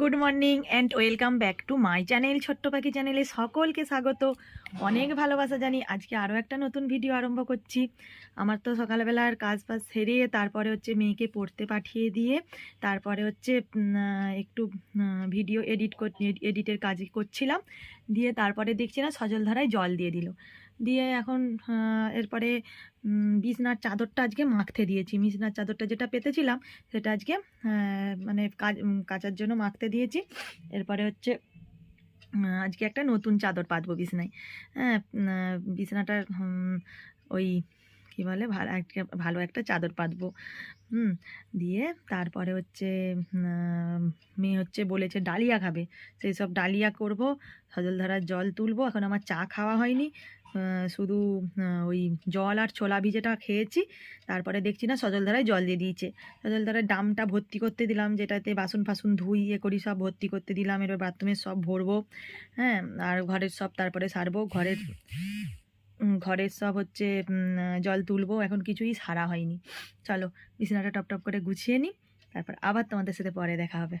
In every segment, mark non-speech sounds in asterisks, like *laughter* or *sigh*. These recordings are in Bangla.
Good morning and welcome back to my channel ছোট্ট পাখি চ্যানেলে সকলকে স্বাগত। অনেক ভালোবাসা জানি। আজকে আরও একটা নতুন ভিডিও আরম্ভ করছি। আমার তো সকালবেলার কাজ বাজ সেরে তারপরে হচ্ছে মেয়েকে পড়তে পাঠিয়ে দিয়ে, তারপরে হচ্ছে একটু ভিডিও এডিট এডিটের কাজ করছিলাম। দিয়ে তারপরে দেখছি না সজলধারায় জল দিয়ে দিল। দিয়ে এখন এরপরে বিছনার চাদরটা আজকে মাখতে দিয়েছি। বিছনার চাদরটা যেটা পেতেছিলাম, সেটা আজকে মানে কাজ কাচার জন্য মাখতে দিয়েছি। এরপরে হচ্ছে আজকে একটা নতুন চাদর পাতবো বিছনায়। হ্যাঁ বিছনাটার ওই, কী বলে, ভালো একটা ভালো একটা চাদর পাতবো। হুম, দিয়ে তারপরে হচ্ছে মেয়ে হচ্ছে বলেছে, ডালিয়া খাবে। সেই সব ডালিয়া করব, সজলধারার জল তুলবো। এখন আমার চা খাওয়া হয়নি। শুধু ওই জল আর ছোলা ভিজেটা খেয়েছি, তারপরে দেখছি না সজলধারায় জল দিয়ে দিয়েছে। সজলধারার ডামটা ভর্তি করতে দিলাম, যেটাতে বাসন ফাসন ধুই ইয়ে করি সব ভর্তি করতে দিলাম, এবার বাথরুমের সব ভরবো হ্যাঁ আর ঘরের সব তারপরে সারবো, ঘরের ঘরের সব হচ্ছে জল তুলবো, এখন কিছুই সারা হয়নি। চলো, বিছানাটা টপ টপ করে গুছিয়ে নিই, তারপর আবার তোমাদের সাথে পরে দেখা হবে।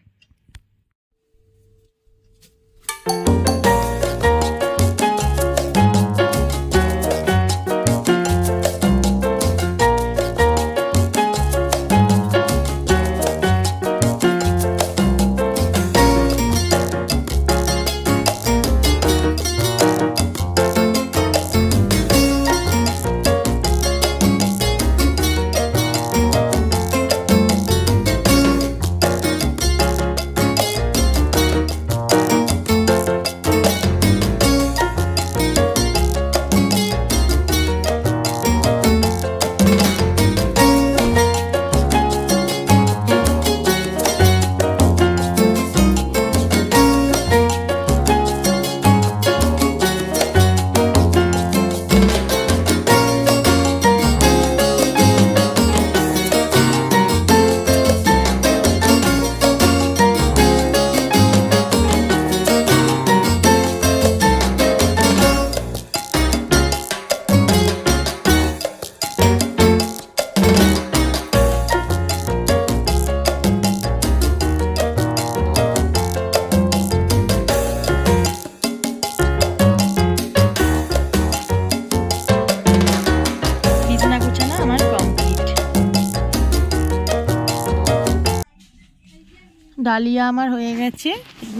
ডালিয়া আমার হয়ে গেছে।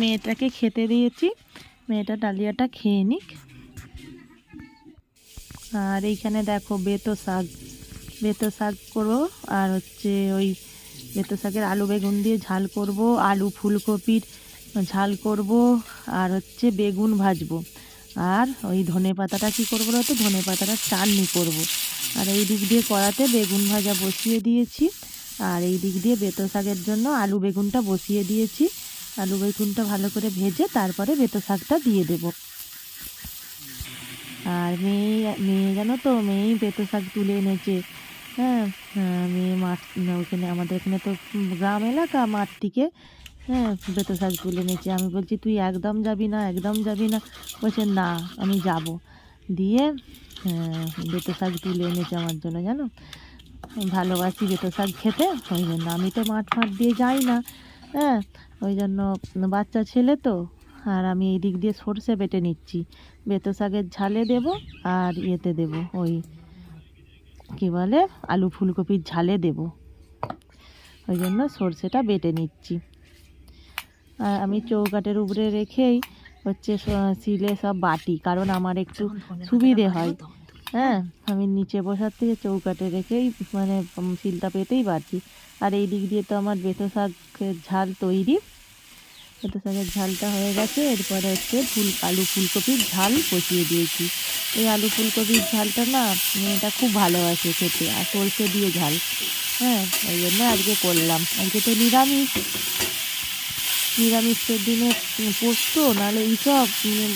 মেয়েটাকে খেতে দিয়েছি। মেয়েটা ডালিয়াটা খেয়ে নিক। আর এইখানে দেখো বেতো শাক। বেতো শাক করব আর হচ্ছে ওই বেতো শাকের আলু বেগুন দিয়ে ঝাল করব, আলু ফুলকপির ঝাল করব, আর হচ্ছে বেগুন ভাজবো। আর ওই ধনে পাতাটা কী করব তো? ধনে পাতাটা চাটনি করব। আর এই দিক দিয়ে কড়াতে বেগুন ভাজা বসিয়ে দিয়েছি। আর এই দিক দিয়ে বেতো শাকের জন্য আলু বেগুনটা বসিয়ে দিয়েছি। আলু বেগুনটা ভালো করে ভেজে তারপরে বেতো শাকটা দিয়ে দেব। আর মেয়ে মেয়ে জানো তো মেয়েই বেতো শাক তুলে এনেছে। হ্যাঁ আহ, মেয়ে মাঠ ওখানে আমাদের এখানে তো গ্রাম এলাকা মাঠ থেকে হ্যাঁ বেতো শাক তুলে এনেছে। আমি বলছি তুই একদম যাবি না একদম যাবি না? বলছে না আমি যাব। দিয়ে আহ, বেতো শাক তুলে এনেছে আমার জন্য জানো? ভালোবাসি বেতো শাক খেতে ওই জন্য আমি তো মাঠ ফাট দিয়ে যাই না। হ্যাঁ ওই জন্য বাচ্চা ছেলে তো আর আমি এই দিক দিয়ে সর্ষে বেটে নিচ্ছি। বেতো শাকের ঝালে দেব আর ইয়েতে দেব ওই কী বলে আলু ফুলকপির ঝালে দেব। ওই জন্য সর্ষেটা বেটে নিচ্ছি। আর আমি চৌকাটের উপরে রেখেই হচ্ছে শিলে সব বাটি কারণ আমার একটু সুবিধে হয়। হ্যাঁ আমি নিচে বসার থেকে চৌকাটে রেখেই মানে শিলটা পেতেই পারছি। আর এই দিক দিয়ে তো আমার বেতো শাকের ঝাল তৈরি। বেতো শাকের ঝালটা হয়ে গেছে, এরপরে হচ্ছে ফুল, আলু ফুলকপির ঝাল বসিয়ে দিয়েছি। এই আলু ফুলকপির ঝালটা না, মেয়েটা খুব ভালোবাসে খেতে, আর সরষে দিয়ে ঝাল। হ্যাঁ ওই জন্য আজকে করলাম। আজকে তো নিরামিষ। নিরামিষের দিনে পোস্ত, নাহলে এইসব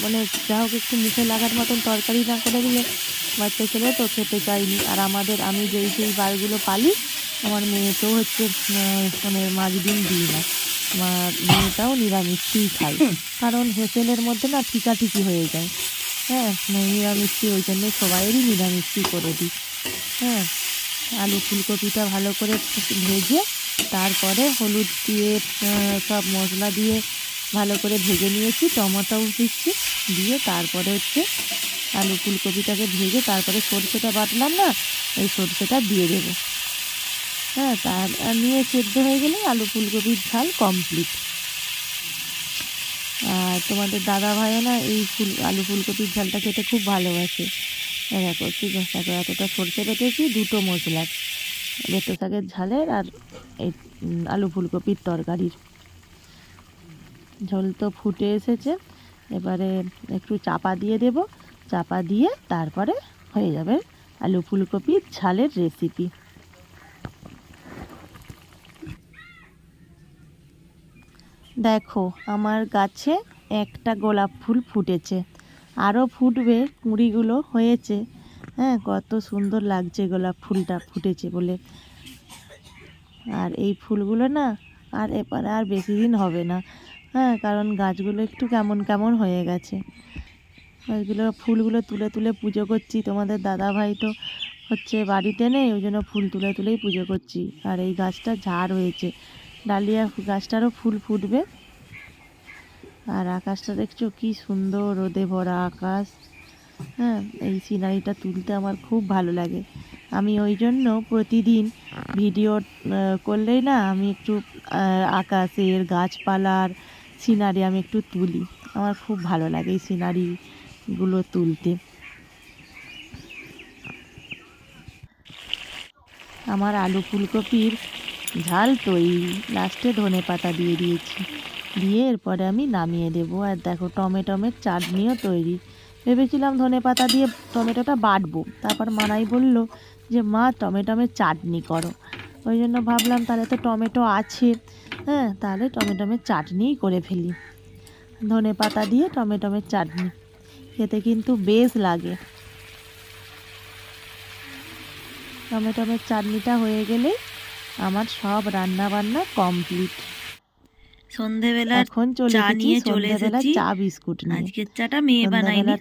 মানে যা হোক একটু মুখে লাগার মতন তরকারি না করে দিলে বাচ্চা ছেলে তো খেতে চায়নি আর আমাদের আমি যেই, সেই বারগুলো পালি, আমার মেয়েকেও হচ্ছে মানে মাছ ডিম দিই না। মেয়েটাও নিরামিষই খায়। কারণ হেসেলের মধ্যে না ঠিকাঠিকি হয়ে যায়। হ্যাঁ নিরামিষই, ওই জন্য সবাইয়েরই নিরামিষই করে দিই। হ্যাঁ আলু ফুলকপিটা ভালো করে ভেজে তারপরে হলুদ দিয়ে সব মশলা দিয়ে ভালো করে ভেজে নিয়েছি, টমেটোও দিচ্ছি, দিয়ে তারপরে হচ্ছে আলু ফুলকপিটাকে ভেজে তারপরে সর্ষেটা বাটলাম না এই সর্ষেটা দিয়ে দেবো। হ্যাঁ তার নিয়ে সেদ্ধ হয়ে গেলে আলু ফুলকপির ঝাল কমপ্লিট আর তোমাদের দাদা ভাইও না এই ফুল, আলু ফুলকপির ঝালটা খেতে খুব ভালোবাসে। দেখো ঠিক আছে এতটা সর্ষে বেটেছি, দুটো মশলার বেতো শাকের ঝালের আর এই আলু ফুলকপির তরকারির। ঝোল তো ফুটে এসেছে। এবারে একটু চাপা দিয়ে দেব। চাপা দিয়ে তারপরে হয়ে যাবে আলু ফুলকপির ঝালের রেসিপি দেখো, আমার গাছে একটা গোলাপ ফুল ফুটেছে। আরও ফুটবে, কুঁড়িগুলো হয়েছে। হ্যাঁ কত সুন্দর লাগছে গোলাপ ফুলটা ফুটেছে বলে। আর এই ফুলগুলো না আর এবারে আর বেশি দিন হবে না। হ্যাঁ কারণ গাছগুলো একটু কেমন কেমন হয়ে গেছে। ওইগুলো ফুলগুলো তুলে তুলে পুজো করছি। তোমাদের দাদা ভাই তো হচ্ছে বাড়িতে নেই, ওই জন্য ফুল তুলে তুলেই পুজো করছি। আর এই গাছটা ঝাড় হয়েছে। ডালিয়া গাছটারও ফুল ফুটবে। আর আকাশটা দেখছ কি সুন্দর রোদে ভরা আকাশ। হ্যাঁ এই সিনারিটা তুলতে আমার খুব ভালো লাগে। আমি ওই জন্য প্রতিদিন ভিডিও করলেই না আমি একটু আকাশের গাছপালার সিনারি আমি একটু তুলি। আমার খুব ভালো লাগে এই সিনারিগুলো তুলতে। আমার আলু ফুলকপির ঝাল তৈরি লাস্টে ধনে পাতা দিয়ে দিয়েছি। দিয়ে এরপরে আমি নামিয়ে দেবো। আর দেখো টমেটোমের চাটনিও তৈরি। ভেবেছিলাম ধনে পাতা দিয়ে টমেটোটা বাটবো। তারপর মানাই বলল যে, মা, টমেটোমের চাটনি করো। ওই জন্য ভাবলাম, তাহলে তো টমেটো আছে। হ্যাঁ তাহলে টমেটোমের চাটনিই করে ফেলি। ধনে পাতা দিয়ে টমেটোমের চাটনি। খেতে কিন্তু বেশ লাগে। টমেটোমের চাটনিটা হয়ে গেলেই আমার সব রান্না বান্না কমপ্লিট। সন্ধেবেলা এখন চলে চা নিয়ে চলে এসেছি। চা বিস্কুট নিয়ে। আজকের চাটা মেয়ে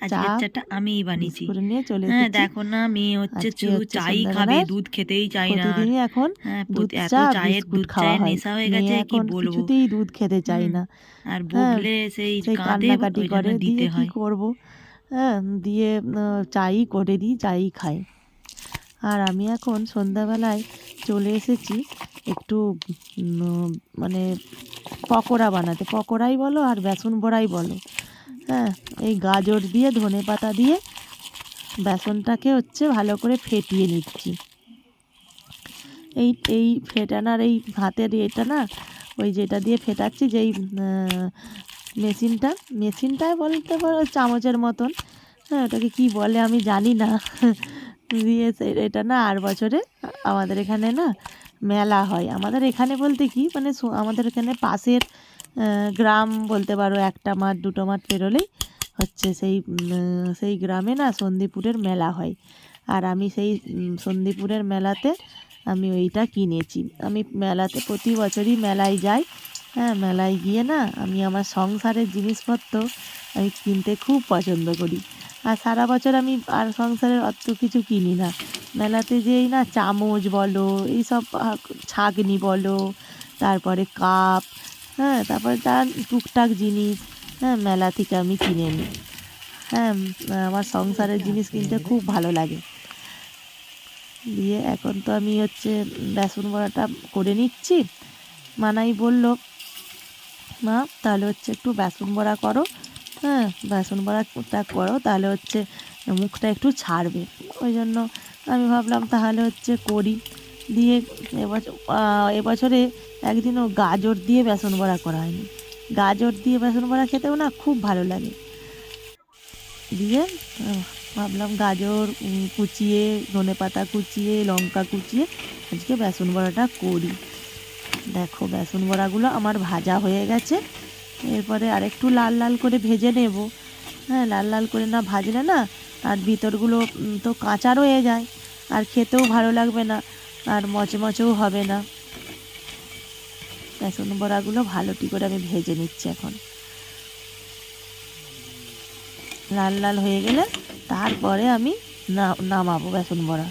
আজকের চাটা আমিই বানিয়েছি। নিয়ে চলে হ্যাঁ দেখো না মেয়ে হচ্ছে শুধু চাই খাবে দুধ খেতেই চাই না। এখন হ্যাঁ দুধ এত চায়ের দুধ চায়ের নেশা হয়ে গেছে কি বলব? কিছুতেই দুধ খেতে হুম, না। আর হ্যাঁ, বকলে সেই কাঁদে ওই করে দিতে দিয়ে কি হয়। করব? হ্যাঁ দিয়ে চাই করে দিই চাই খাই। আর আমি এখন সন্ধ্যাবেলায় চলে এসেছি একটু মানে পকোড়া বানাতে, পকোড়াই বলো আর বেসন বড়াই বলো। হ্যাঁ এই গাজর দিয়ে, ধনে পাতা দিয়ে বেসনটাকে হচ্ছে ভালো করে ফেটিয়ে নিচ্ছি। এই এই ফেটানার এই হাতের এটা না, ওই যেটা দিয়ে ফেটাচ্ছি, যেই মেশিনটা মেশিনটাই বলতে পারো চামচের মতন। হ্যাঁ ওটাকে কি বলে আমি জানি না। *laughs* দিয়ে এটা না আর বছরে আমাদের এখানে না মেলা হয়। আমাদের এখানে বলতে কি মানে আমাদের এখানে পাশের গ্রাম বলতে পারো একটা মাঠ, দুটো মাঠ পেরোলেই হচ্ছে সেই সেই গ্রামে না সন্দীপুরের মেলা হয়। আর আমি সেই সন্দীপুরের মেলাতে আমি ওইটা কিনেছি। আমি মেলাতে প্রতি বছরই মেলায় যাই। হ্যাঁ মেলায় গিয়ে না আমি আমার সংসারের জিনিসপত্র আমি কিনতে খুব পছন্দ করি। আর সারা বছর আমি আর সংসারের অত কিছু কিনি না। মেলাতে যেই না চামচ বলো এইসব ছাঁকনি বলো, তারপরে কাপ হ্যাঁ তারপরে তার টুকটাক জিনিস হ্যাঁ মেলা থেকে আমি কিনে নিই। হ্যাঁ আমার সংসারের জিনিস কিনতে খুব ভালো লাগে। দিয়ে এখন তো আমি হচ্ছে বেসন বড়াটা করে নিচ্ছি। মানাই বলল, মা, তাহলে হচ্ছে একটু বেসন বড়া করো। হ্যাঁ বেসন বড়াটা করো, তাহলে হচ্ছে মুখটা একটু ছাড়বে। ওই জন্য আমি ভাবলাম তাহলে হচ্ছে করি। দিয়ে এবছর এবছরে একদিনও গাজর দিয়ে বেসন বড়া করা হয়নি। গাজর দিয়ে বেসন বড়া খেতেও না খুব ভালো লাগে। দিয়ে ভাবলাম গাজর কুচিয়ে, ধনে পাতা কুচিয়ে, লঙ্কা কুচিয়ে আজকে বেসন বড়াটা করি। দেখো, বেসন বড়াগুলো আমার ভাজা হয়ে গেছে। এরপরে আরেকটু লাল লাল করে ভেজে নেব। হ্যাঁ লাল লাল করে না ভাজলে না আর ভিতরগুলো তো কাঁচা রয়ে যায়, আর খেতেও ভালো লাগবে না, আর মচমচেও হবে না। বেসন বড়াগুলো ভালোটি করে আমি ভেজে নিচ্ছি এখন। লাল লাল হয়ে গেলে তারপরে আমি নামাবো বেসন বড়া।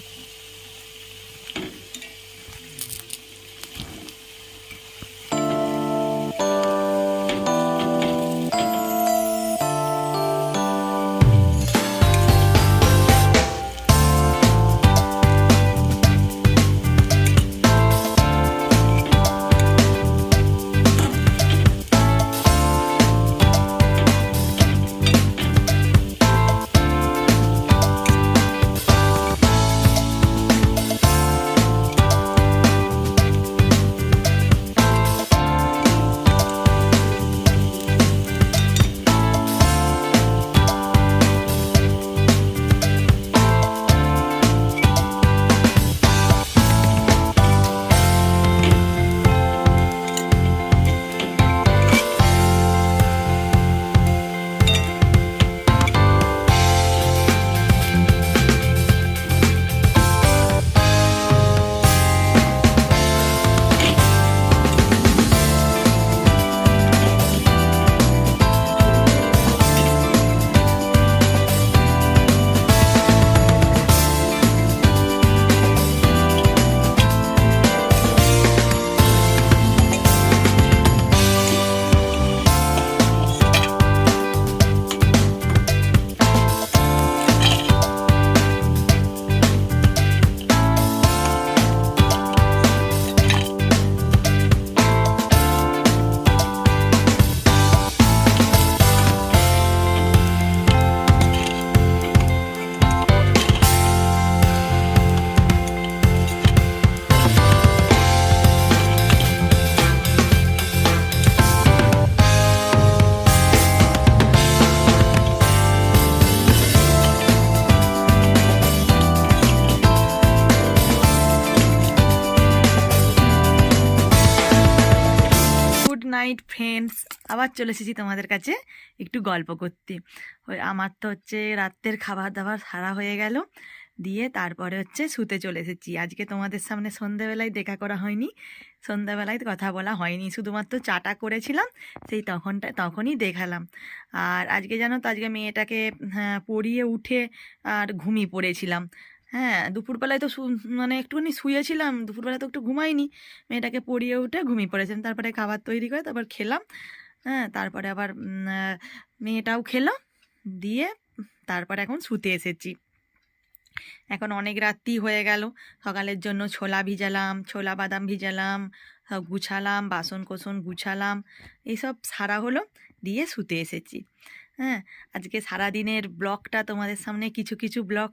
নাইট ফ্রেন্ডস আবার চলে এসেছি তোমাদের কাছে একটু গল্প করতে। ওই আমার তো হচ্ছে রাত্রের খাবার দাবার সারা হয়ে গেল। দিয়ে তারপরে হচ্ছে শুতে চলে এসেছি। আজকে তোমাদের সামনে সন্ধ্যাবেলায় দেখা করা হয়নি। সন্ধ্যাবেলায় কথা বলা হয়নি। শুধুমাত্র চাটা করেছিলাম সেই তখনটা তখনই দেখালাম। আর আজকে জানো তো আজকে মেয়েটাকে হ্যাঁ, পড়িয়ে উঠে আর ঘুমিয়ে পড়েছিলাম। হ্যাঁ দুপুরবেলায় তো মানে একটুখানি শুয়েছিলাম দুপুরবেলায় তো একটু ঘুমাইনি। মেয়েটাকে পড়িয়ে উঠে ঘুমিয়ে পড়েছেন তারপরে খাবার তৈরি করে তারপর খেলাম। হ্যাঁ তারপরে আবার মেয়েটাও খেলো, দিয়ে তারপরে এখন শুতে এসেছি। এখন অনেক রাত্রি হয়ে গেল। সকালের জন্য ছোলা ভিজালাম, ছোলা বাদাম ভিজালাম গুছালাম বাসন কোসন গুছালাম এইসব সারা হলো, দিয়ে শুতে এসেছি। হ্যাঁ আজকে সারাদিনের ব্লগটা তোমাদের সামনে কিছু কিছু ব্লগ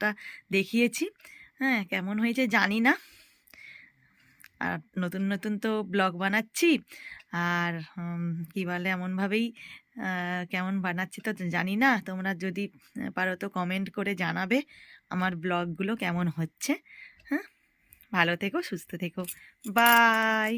টা দেখিয়েছি। হ্যাঁ কেমন হয়েছে জানি না। আর নতুন নতুন তো ব্লগ বানাচ্ছি। আর কি বলে, এমনভাবেই কেমন বানাচ্ছি তো জানি না। তোমরা যদি পারো তো কমেন্ট করে জানাবে আমার ব্লগগুলো কেমন হচ্ছে। হ্যাঁ ভালো থেকো, সুস্থ থেকো। বাই